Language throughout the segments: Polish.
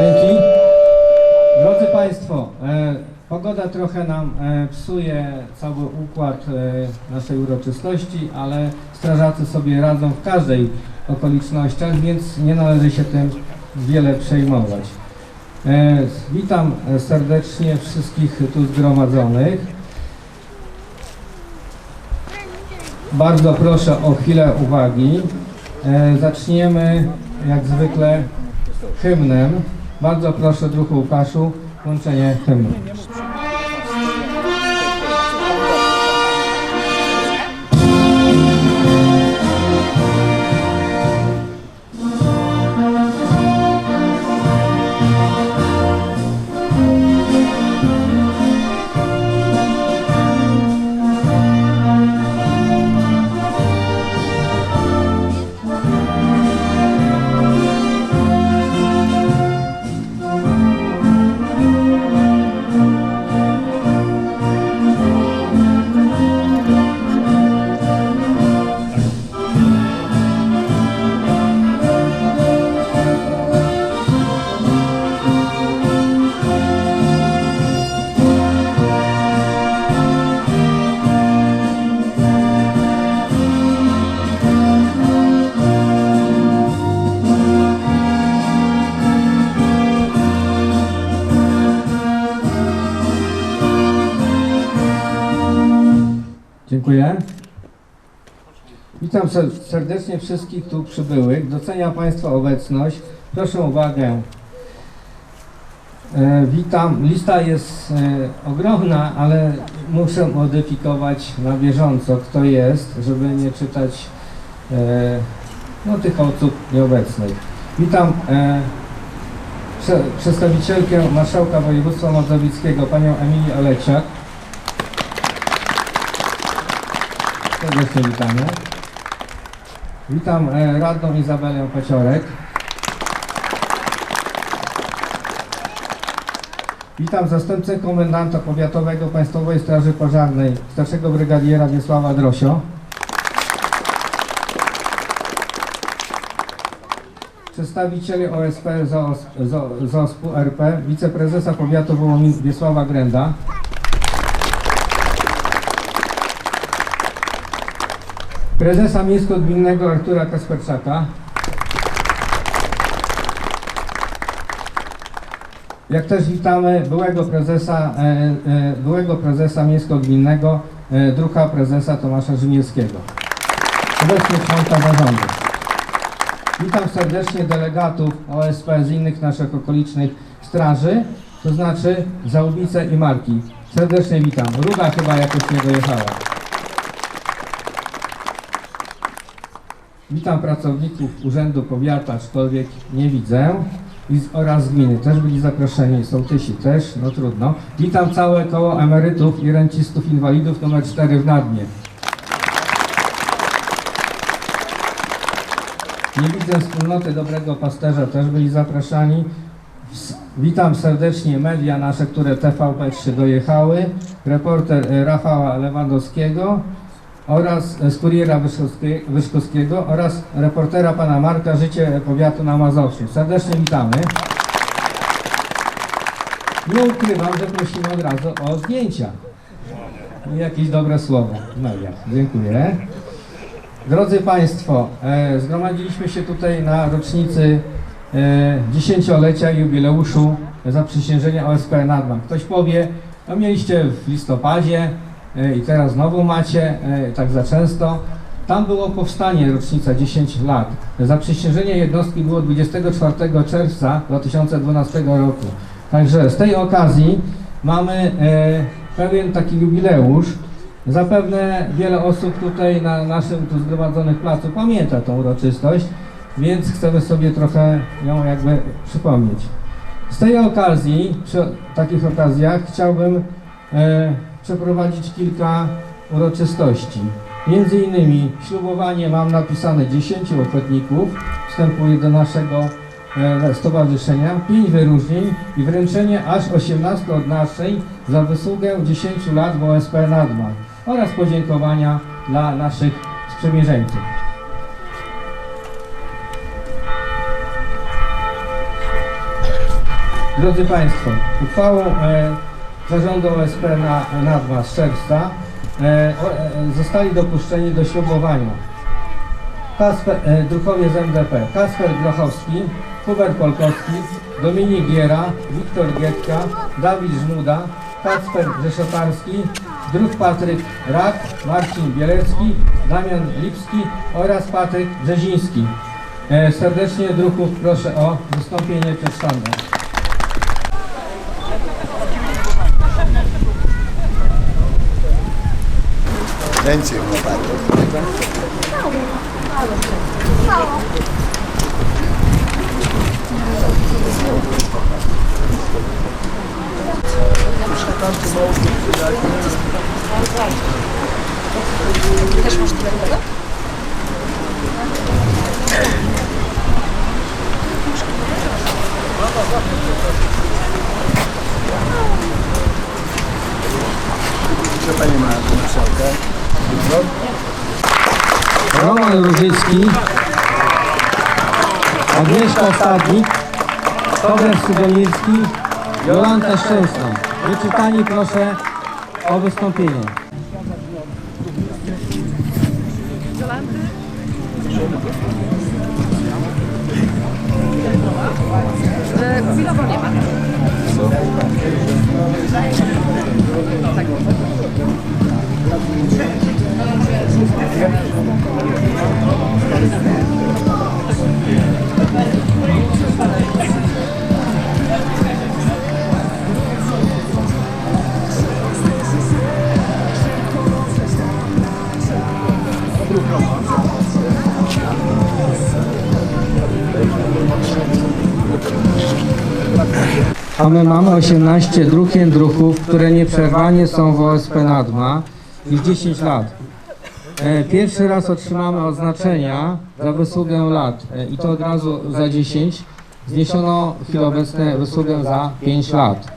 Dzięki. Drodzy Państwo, e, pogoda trochę nam e, psuje cały układ e, naszej uroczystości, ale strażacy sobie radzą w każdej okolicznościach, więc nie należy się tym wiele przejmować. E, witam serdecznie wszystkich tu zgromadzonych. Bardzo proszę o chwilę uwagi. E, zaczniemy jak zwykle hymnem. Bardzo proszę, druhu Łukaszu, włączenie hymnu. Witam ser- serdecznie wszystkich tu przybyłych. Doceniam Państwa obecność. Proszę uwagę. E, witam. Lista jest e, ogromna, ale muszę modyfikować na bieżąco, kto jest, żeby nie czytać e, no, tych osób nieobecnych. Witam e, prze, przedstawicielkę Marszałka Województwa Mazowieckiego, panią Emilię Oleciak. Serdecznie witamy. Witam e, radną Izabelę Paciorek. Witam zastępcę komendanta powiatowego Państwowej Straży Pożarnej, starszego brygadiera Wiesława Drosio. Przedstawicieli OSP ZOS, ZO, ZOSP-u RP, wiceprezesa powiatu Wołomin Wiesława Grenda. Prezesa Miejsko-Gminnego Artura Kasperczaka. Jak też witamy byłego prezesa, e, e, byłego prezesa Miejsko-Gminnego, e, druha prezesa Tomasza Rzymieckiego. Obecnie członka zarządu. Witam serdecznie delegatów OSP z innych naszych okolicznych straży, to znaczy Załubice i Marki. Serdecznie witam. Ruda chyba jakoś nie dojechała. Witam pracowników Urzędu Powiatu, aczkolwiek nie widzę. I z, oraz gminy też byli zaproszeni, sołtysi też, no trudno. Witam całe koło emerytów i rencistów inwalidów numer 4 w Nadmie. Nie widzę wspólnoty Dobrego Pasterza, też byli zapraszani. Witam serdecznie media nasze, które TVP3 dojechały. Reporter e, Rafała Lewandowskiego oraz z Kuriera Wyszkowskie- Wyszkowskiego oraz reportera pana Marka Życie Powiatu na Mazowszu. Serdecznie witamy. Nie ukrywam, że prosimy od razu o zdjęcia jakieś dobre słowo w mediach. Dziękuję. Drodzy Państwo, e, zgromadziliśmy się tutaj na rocznicy e, dziesięciolecia jubileuszu zaprzysiężenia OSP Nadman. Ktoś powie, no mieliście w listopadzie i teraz znowu macie, e, tak za często. Tam było powstanie, rocznica 10 lat. Zaprzysiężenie jednostki było 24 czerwca 2012 roku. Także z tej okazji mamy e, pewien taki jubileusz. Zapewne wiele osób tutaj na naszym tu zgromadzonych placu pamięta tą uroczystość, więc chcemy sobie trochę ją jakby przypomnieć. Z tej okazji, przy takich okazjach chciałbym e, przeprowadzić kilka uroczystości. Między innymi ślubowanie mam napisane 10 ochotników, wstępuje do naszego e, stowarzyszenia, 5 wyróżnień i wręczenie aż 18 odznaczeń za wysługę 10 lat w OSP Nadman oraz podziękowania dla naszych sprzymierzeńców. Drodzy Państwo, uchwałą e, zarządu OSP na Nadma z czerwca e, e, zostali dopuszczeni do ślubowania. Kasper, e, druhowie z MDP, Kasper Grochowski, Hubert Polkowski, Dominik Giera, Wiktor Gietka, Dawid Żmuda, Kacper Rzeszotarski, druh Patryk Rak, Marcin Bielecki, Damian Lipski oraz Patryk Brzeziński. E, serdecznie druhów proszę o wystąpienie przed sztandą. Ręce chłopaki. Też masz tyle tego? Co pani ma tu marszałka? Roman Różycki, Agnieszka Stadnik, Tomasz Sudomirski, Jolanta Szczęsna. Wyczytani proszę o wystąpienie. Chwilowo nie ma. A my mamy 18 druhien druhów, które nieprzerwanie są w OSP Nadma już 10 lat. E, Pierwszy raz otrzymamy oznaczenia za wysługę lat e, i to od razu za 10. Zniesiono w chwili obecnej wysługę za 5 lat.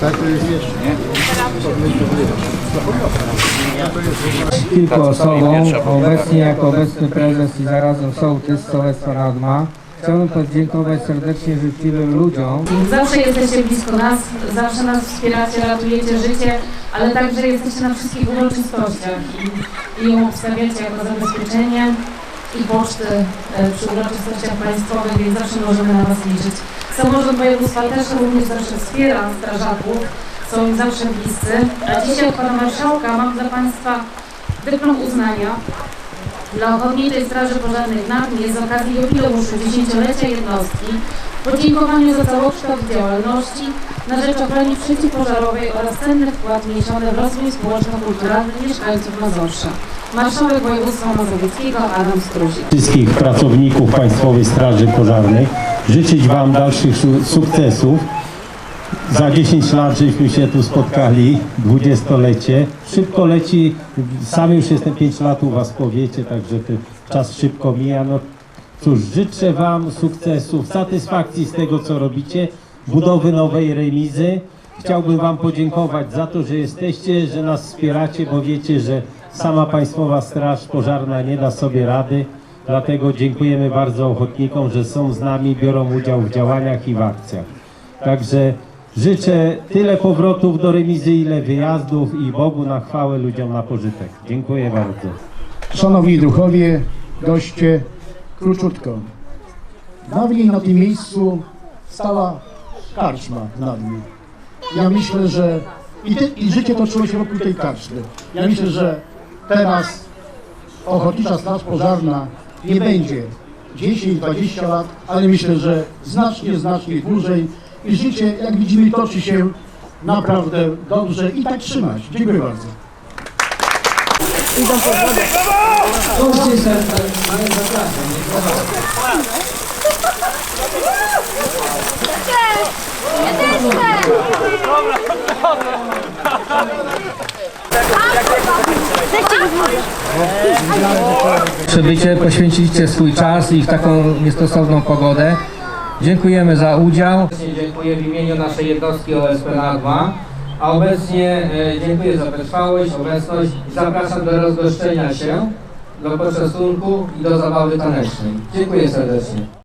Tak to jest jeszcze, nie? kilku osobom, obecnie jako obecny prezes i zarazem sołtys Sołectwa Radma. Chciałbym podziękować serdecznie życzliwym ludziom, Zawsze jesteście blisko nas, zawsze nas wspieracie, ratujecie życie, ale także jesteście na wszystkich uroczystościach i, i ją obstawiacie jako zabezpieczenie i poczty e, przy uroczystościach państwowych, więc zawsze możemy na Was liczyć. Samorząd województwa też również zawsze wspiera strażaków, są im zawsze bliscy. A dzisiaj od Pana Marszałka mam dla Państwa dyplom uznania dla Ochotniczej Straży Pożarnej w Narnie z okazji jubileuszu 10-lecia jednostki podziękowaniu za całokształt działalności na rzecz ochrony przeciwpożarowej oraz cenny wkład wniesiony w rozwój społeczno-kulturalny mieszkańców Mazowsza. Marszałek Województwa Mazowieckiego Adam Struzik. wszystkich pracowników Państwowej Straży Pożarnej. Życzyć Wam dalszych su- sukcesów. Za 10 lat żeśmy się tu spotkali, dwudziestolecie. Szybko leci, sam już jestem 5 lat u Was w powiecie, także ten czas szybko mija. No cóż, życzę Wam sukcesów, satysfakcji z tego, co robicie, budowy nowej remizy. Chciałbym Wam podziękować za to, że jesteście, że nas wspieracie, bo wiecie, że sama Państwowa Straż Pożarna nie da sobie rady. Dlatego dziękujemy bardzo ochotnikom, że są z nami, biorą udział w działaniach i w akcjach. Także życzę tyle powrotów do remizy, ile wyjazdów i Bogu na chwałę, ludziom na pożytek. Dziękuję bardzo. Szanowni druhowie, goście, króciutko. Dawniej na tym miejscu stała karczma nad nim. Ja myślę, że i, i życie toczyło się wokół tej karczmy. Ja myślę, że teraz Ochotnicza Straż Pożarna nie będzie 10-20 lat, ale myślę, że znacznie, znacznie dłużej i życie, jak widzimy, toczy się naprawdę dobrze i tak trzymać. Dziękuję bardzo. Goście serca, ale zapraszam, nie prowadź. Przybycie, poświęciliście swój czas i w taką niestosowną pogodę. Dziękujemy za udział. Dziękuję w imieniu naszej jednostki OSP NA2. A obecnie e, dziękuję za wytrwałość, obecność i zapraszam do rozgoszczenia się, do poczęstunku i do zabawy tanecznej. Dziękuję serdecznie.